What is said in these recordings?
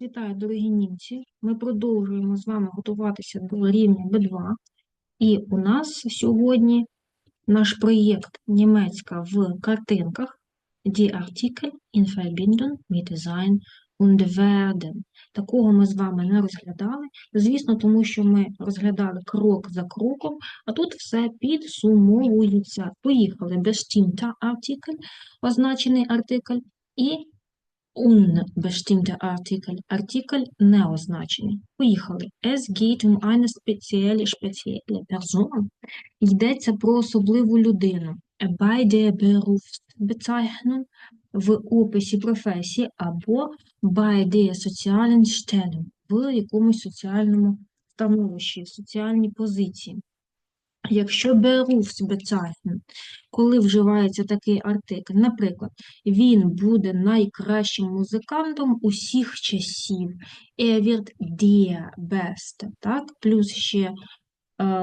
Вітаю, дорогі німці. Ми продовжуємо з вами готуватися до рівня B2. І у нас сьогодні наш проєкт німецька в картинках Die Artikel in Verbindung mit Sein und Werden. Такого ми з вами не розглядали. Звісно, тому що ми розглядали крок за кроком, а тут все підсумовується. Поїхали. Bestimmter Artikel, означений артикль, і unbestimmter Artikel, артикль неозначений. Поїхали. Es geht um eine spezielle, spezielle Person. Йдеться про особливу людину. Bei der Berufsbezeichnung в описі професії або bei der sozialen Stellung в якомусь соціальному становищі, соціальній позиції. Якщо Berufsbezeichnung, коли вживається такий артикль, наприклад, він буде найкращим музикантом усіх часів, er wird der так? плюс ще е,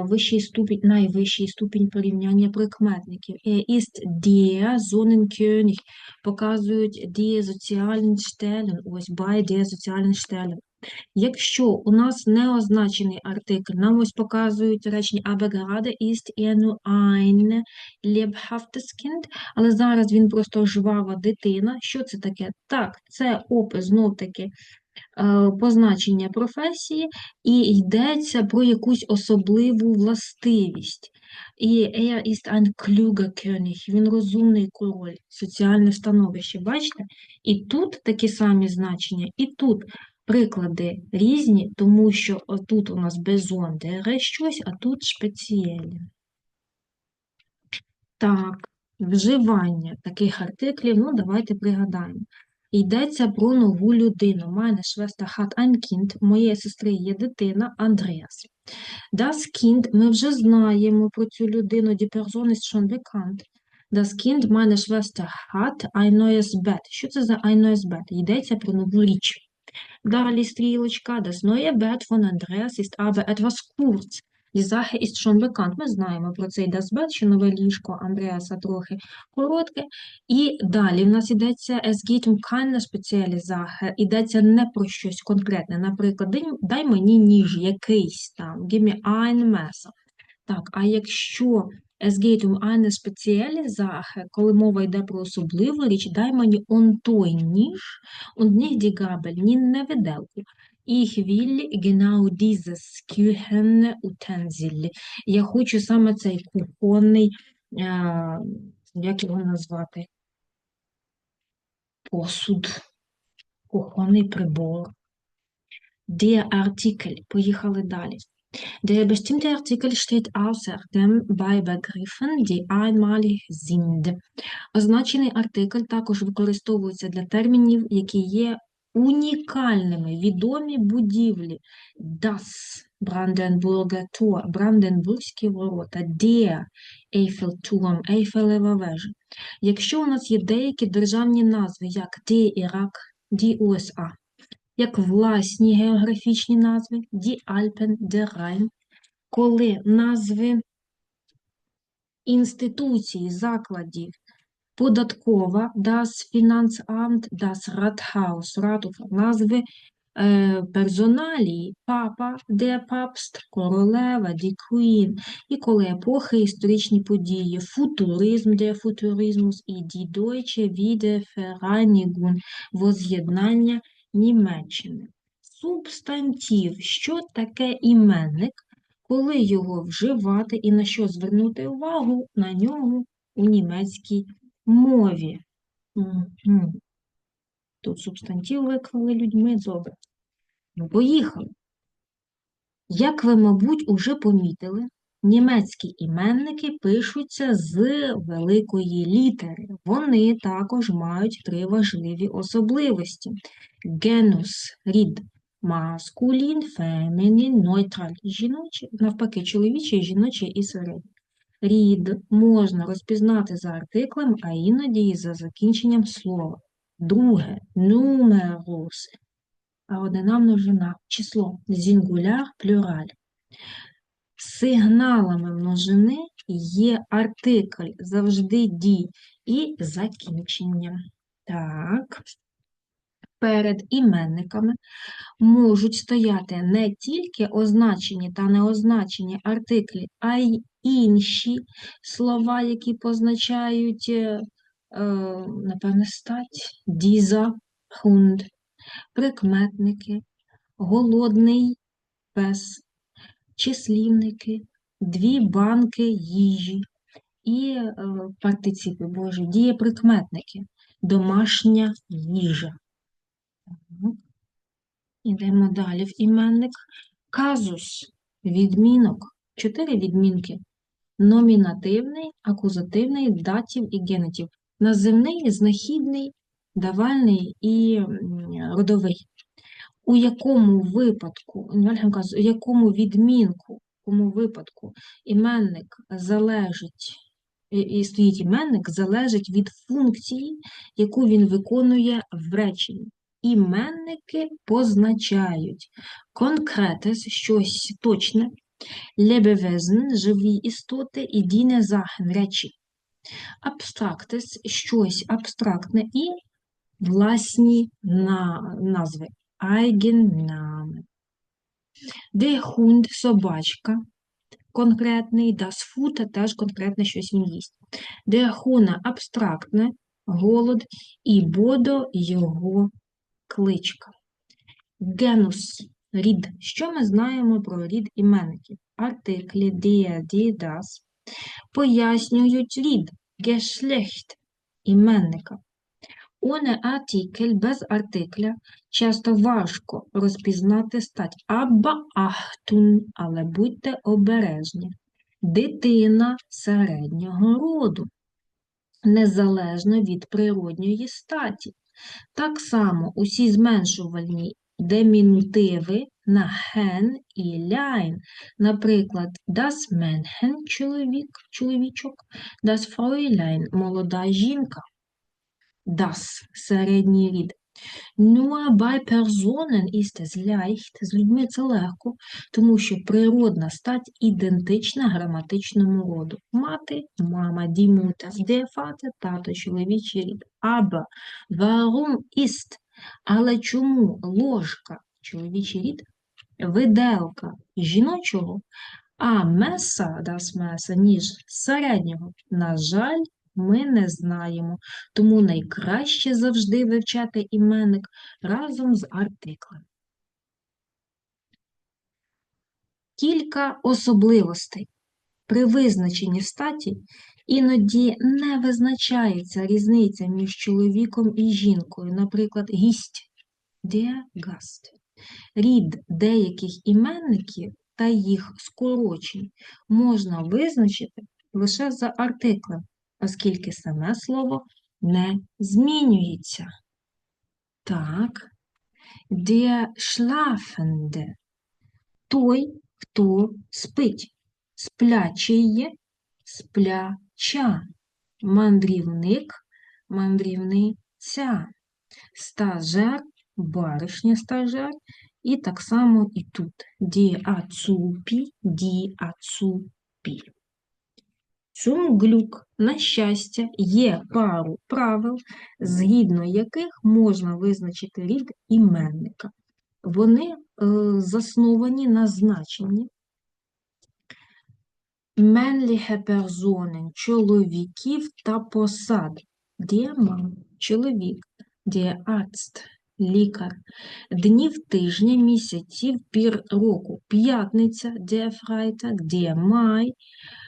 вищий ступінь, найвищий ступінь порівняння прикметників. Er ist der Sonnenkönig, показують die sozialen Stellen, ось bei der sozialen Stellen. Якщо у нас неозначений артикль, нам ось показують речення aber gerade ist er nur але зараз він просто жвава дитина. Що це таке? Так, це опис знов-таки е, позначення професії, і йдеться про якусь особливу властивість. І er ist ein kluger König, він розумний король, соціальне становище. Бачите? І тут такі самі значення, і тут Приклади різні, тому що тут у нас безондере щось, а тут спеціальне. Так, вживання таких артиклів, ну, давайте пригадаємо. Йдеться про нову людину. Meine Schwester hat ein моєї сестри є дитина Андреас. Das Kind, ми вже знаємо про цю людину, die Person ist schon bekannt. Das Kind, meine Schwester hat ein neues Bett. Що це за ein neues Bett? Йдеться про нову річ. Далі стрілочка. Das neue Bett von Andreas ist aber etwas kurz. Die Sache ist schon bekannt. Ми знаємо про цей das Bett, що нове ліжко Андреаса трохи коротке. І далі в нас йдеться es geht um keine spezielle Sache. Йдеться не про щось конкретне. Наприклад, дай мені ніж якийсь там. Give me ein Messer. Так, а якщо Es geht um eine spezielle Sache, коли мова йде про особливу річ, дай мені он той ніж und nicht die Gabel, ні не виделку. Ich will genau dieses Küchenutensil. Я хочу саме цей кухонний, а, як його назвати? Посуд, кухонний прибор. Der Artikel. Поїхали далі. Der bestimmte Artikel steht außerdem bei Begriffen, die einmalig sind. Означений артикль також використовується для термінів, які є унікальними, відомі будівлі. Das Brandenburger Tor, Бранденбурзькі ворота, der Eiffelturm, Ейфелева вежа. Якщо у нас є деякі державні назви, як die Ірак, die USA, як власні географічні назви Die Alpen, der Rhein, коли назви інституцій, закладів, податкова, das Finanzamt, das Rathaus, Ратуфа, назви е, персоналії, папа, der Papst, королева, die Queen, і коли епохи, історичні події, футуризм, der Futurismus і die Deutsche Wiedervereinigung, воз'єднання Німеччини. Субстантів. Що таке іменник, коли його вживати і на що звернути увагу на нього у німецькій мові? Угу. Тут субстантів виклали людьми, добре. Ну, поїхали. Як ви, мабуть, уже помітили, німецькі іменники пишуться з великої літери. Вони також мають три важливі особливості. Генус рід маскулін, фемінін, нойтраль жіночий, навпаки, чоловічий, жіночий і середній. Рід можна розпізнати за артиклем, а іноді і за закінченням слова. Друге нумерус, а однина множина, число, зінгуляр, плюраль. Сигналами множини є артикль, завжди дій і закінчення. Так. перед іменниками можуть стояти не тільки означені та неозначені артиклі, а й інші слова, які позначають, е, е, напевне, стать, діза, хунд, прикметники, голодний пес, числівники, дві банки їжі і е, партиципи, боже, дієприкметники, домашня їжа. Так. Ідемо далі в іменник. Казус відмінок. Чотири відмінки. Номінативний, акузативний, датів і генетів. Називний, знахідний, давальний і родовий. У якому випадку, каже, у якому відмінку, в якому випадку іменник залежить, і- стоїть іменник, залежить від функції, яку він виконує в реченні. Іменники позначають конкретес, щось точне, лебевезен, живі істоти і діне захен, речі. Абстрактес, щось абстрактне і власні на, назви. Eigenname. Der Hund – собачка. Конкретний, das Futter – теж конкретне щось він їсть. Der Hunger – абстрактне, голод, і Бодо – його кличка. Генус – рід. Що ми знаємо про рід іменників? Артиклі der, die, das пояснюють рід, Geschlecht іменника. Ohne артикль без артикля часто важко розпізнати стать. Aber Achtung, але будьте обережні. Дитина середнього роду, незалежно від природньої статі. Так само усі зменшувальні демінутиви на хен і ляйн. Наприклад, das Männchen – чоловік, чоловічок, das Fräulein – молода жінка. Das – середній рід. Nur bei Personen ist es leicht. З людьми це легко, тому що природна стать ідентична граматичному роду. Мати – мама, die Mutter, der Vater – тато, чоловічий рід. Aber warum ist? Але чому ложка – чоловічий рід, виделка – жіночого, а меса, das меса, ніж середнього? На жаль, ми не знаємо, тому найкраще завжди вивчати іменник разом з артиклем. Кілька особливостей. При визначенні статі іноді не визначається різниця між чоловіком і жінкою, наприклад, гість der Gast. Рід деяких іменників та їх скорочень можна визначити лише за артиклем, оскільки саме слово не змінюється. Так, der Schlafende – той, хто спить. Сплячий – спляча. Мандрівник – мандрівниця. Стажер – баришня стажер. І так само і тут. Die Azubi – Zum Glück, на щастя, є пару правил, згідно яких можна визначити рід іменника. Вони е, засновані на значенні männliche Personen – чоловіків та посад. Der – чоловік, Arzt – лікар. Днів тижня, місяців, пір року. П'ятниця – Mai е, –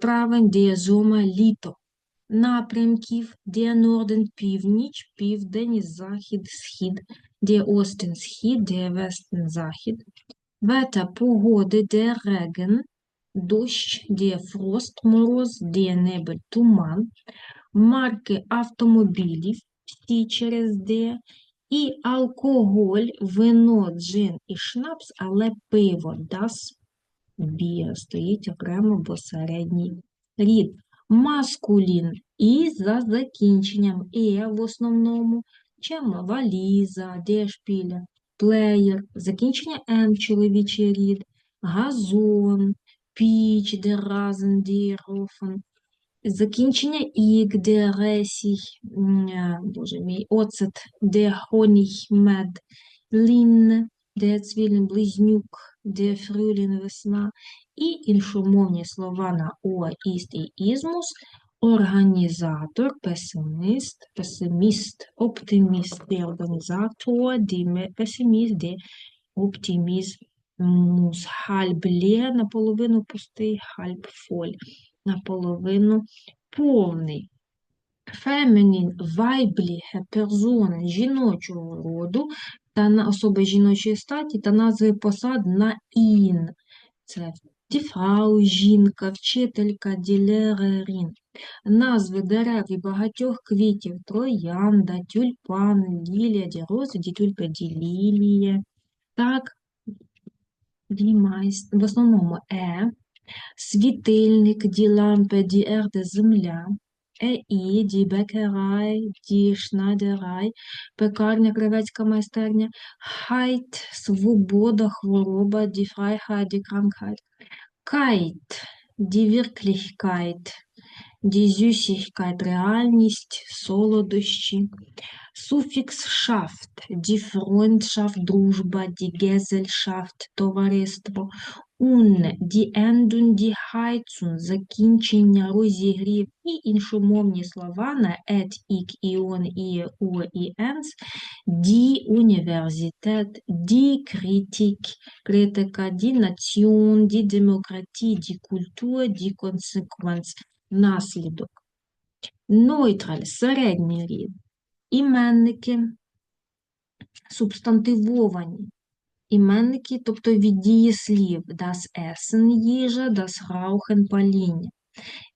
травень, der Sommer – літо. Напрямків – Norden – північ, південь, захід, схід, der Osten – схід, der Westen – захід. Wetter – погоди, der Regen – дощ, der Frost – мороз, der Nebel – туман. Марки автомобілів – всі через «der», і алкоголь, вино, джин і шнапс, але пиво – das Bier стоїть окремо, бо середній рід. Маскулін і за закінченням «е» в основному, чим валіза, дешпіля, плеєр, закінчення «н» чоловічий рід, газон, піч, деразен, дірофен, Закінчення ік, де ресій, е, боже мій, оцет, де хоній, мед, лін, де цвілін, близнюк, де фрюлін, весна. І іншомовні слова на о, іст і ізмус, організатор, песиміст, песиміст, оптиміст, де організатор, де песиміст, де оптимізмус, хальб лє, наполовину пустий, хальб фоль, наполовину повний. Фемінін, вайбліге, персони жіночого роду та на особи жіночої статі та назви посад на ін. Це діфрау, жінка, вчителька, ділерерін. Назви дерев і багатьох квітів троянда, тюльпан, лілія, дірози, дітюлька, ділілія. Так, дімайс, в основному е, світильник, ді лампе, ді ерде, земля, ЕІ, ді бекерай, ді шнайдерай, пекарня, кривецька майстерня, хайт, свобода, хвороба, ді фрайхайт, ді кранкайт, кайт, ді віркліхкайт, ді зюсіхкайт, реальність, солодощі, суфікс шафт, ді фройндшафт, дружба, ді гезельшафт, товариство, ун, ді ендун, ді хайцун, закінчення, розігрів і іншомовні слова на ік, іон, і, у, і, енс, ді університет, ді критик, критика, ді націон, ді демократії, ді культура, ді консеквенс, наслідок. Нойтраль, середній рід, іменники, субстантивовані, іменники, тобто від дієслів das Essen – їжа, das Rauchen – паління.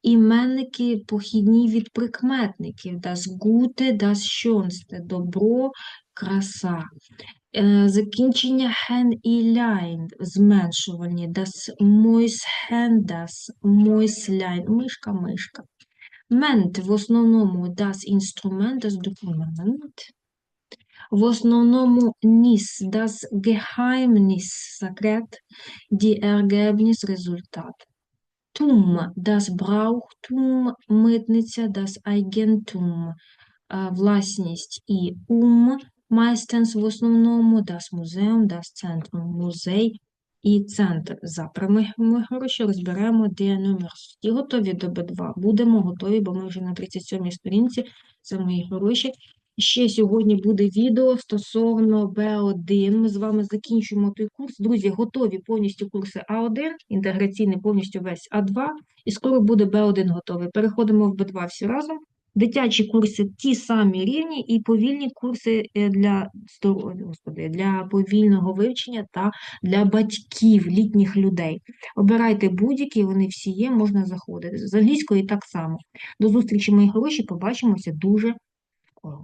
Іменники похідні від прикметників das Gute, das Schönste – добро, краса. Е, Закінчення hen і ляйн зменшувальні das Mäuschen, das Mäuslein – мишка, мишка. Мент в основному das інструмент, das документ. В основному ніс, das Geheimnis, секрет, die Ergebnis, результат. Тум, das Brauchtum, митниця, das Eigentum, власність і ум, meistens в основному, das Museum, das Zentrum, музей і центр. Завтра ми, ми гроші розберемо де. І готові до Б2. Будемо готові, бо ми вже на 37-й сторінці. Це мої гроші. Ще сьогодні буде відео стосовно Б1. Ми з вами закінчуємо той курс. Друзі, готові повністю курси А1, інтеграційний повністю весь А2, і скоро буде Б1 готовий. Переходимо в Б2 всі разом. Дитячі курси ті самі рівні і повільні курси е, для, господи, для повільного вивчення та для батьків, літніх людей. Обирайте будь-які, вони всі є, можна заходити. З англійської так само. До зустрічі, мої хороші, побачимося дуже скоро.